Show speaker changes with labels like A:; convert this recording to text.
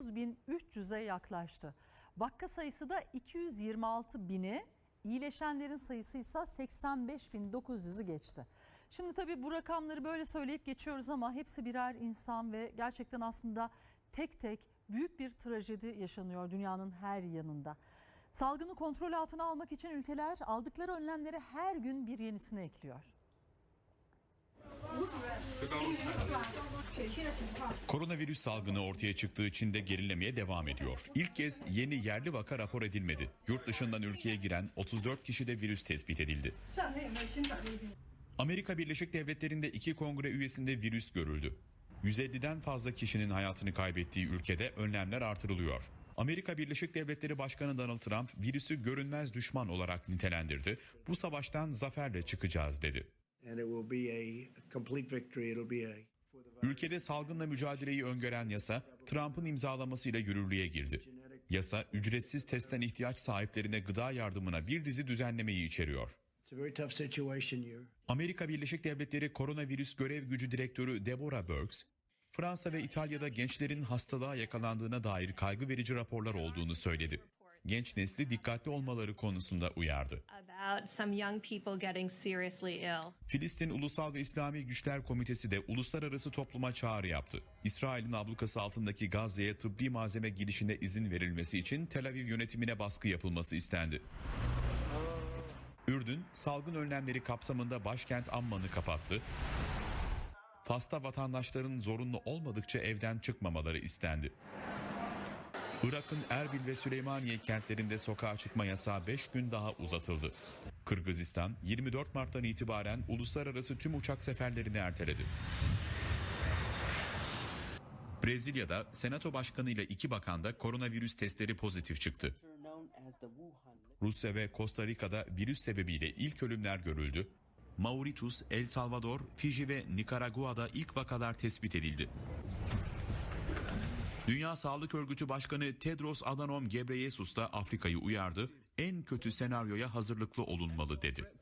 A: 9300'e yaklaştı. Vaka sayısı da 226 bini, iyileşenlerin sayısı ise 85.900'ü geçti. Şimdi tabii bu rakamları böyle söyleyip geçiyoruz ama hepsi birer insan ve gerçekten aslında tek tek büyük bir trajedi yaşanıyor dünyanın her yanında. Salgını kontrol altına almak için ülkeler aldıkları önlemleri her gün bir yenisine ekliyor.
B: Koronavirüs salgını ortaya çıktığı Çin'de gerilemeye devam ediyor. İlk kez yeni yerli vaka rapor edilmedi. Yurt dışından ülkeye giren 34 kişide virüs tespit edildi. Amerika Birleşik Devletleri'nde iki kongre üyesinde virüs görüldü. 150'den fazla kişinin hayatını kaybettiği ülkede önlemler artırılıyor. Amerika Birleşik Devletleri Başkanı Donald Trump virüsü görünmez düşman olarak nitelendirdi. Bu savaştan zaferle çıkacağız dedi.
C: And it will be a complete victory. It'll be a for the
B: Ülkede salgınla mücadeleyi öngören yasa Trump'ın imzalamasıyla yürürlüğe girdi. Yasa ücretsiz testten ihtiyaç sahiplerine gıda yardımına bir dizi düzenlemeyi içeriyor. Amerika Birleşik Devletleri Koronavirüs Görev Gücü Direktörü Deborah Birx, Fransa ve İtalya'da gençlerin hastalığa yakalandığına dair kaygı verici raporlar olduğunu söyledi. Genç nesli dikkatli olmaları konusunda uyardı. Filistin Ulusal ve İslami Güçler Komitesi de uluslararası topluma çağrı yaptı. İsrail'in ablukası altındaki Gazze'ye tıbbi malzeme girişine izin verilmesi için Tel Aviv yönetimine baskı yapılması istendi. Ürdün, salgın önlemleri kapsamında başkent Amman'ı kapattı. Fas'ta vatandaşların zorunlu olmadıkça evden çıkmamaları istendi. Irak'ın Erbil ve Süleymaniye kentlerinde sokağa çıkma yasağı 5 gün daha uzatıldı. Kırgızistan 24 Mart'tan itibaren uluslararası tüm uçak seferlerini erteledi. Brezilya'da Senato Başkanı ile iki bakan da koronavirüs testleri pozitif çıktı. Rusya ve Costa Rica'da virüs sebebiyle ilk ölümler görüldü. Mauritius, El Salvador, Fiji ve Nikaragua'da ilk vakalar tespit edildi. Dünya Sağlık Örgütü Başkanı Tedros Adhanom Ghebreyesus da Afrika'yı uyardı. En kötü senaryoya hazırlıklı olunmalı dedi.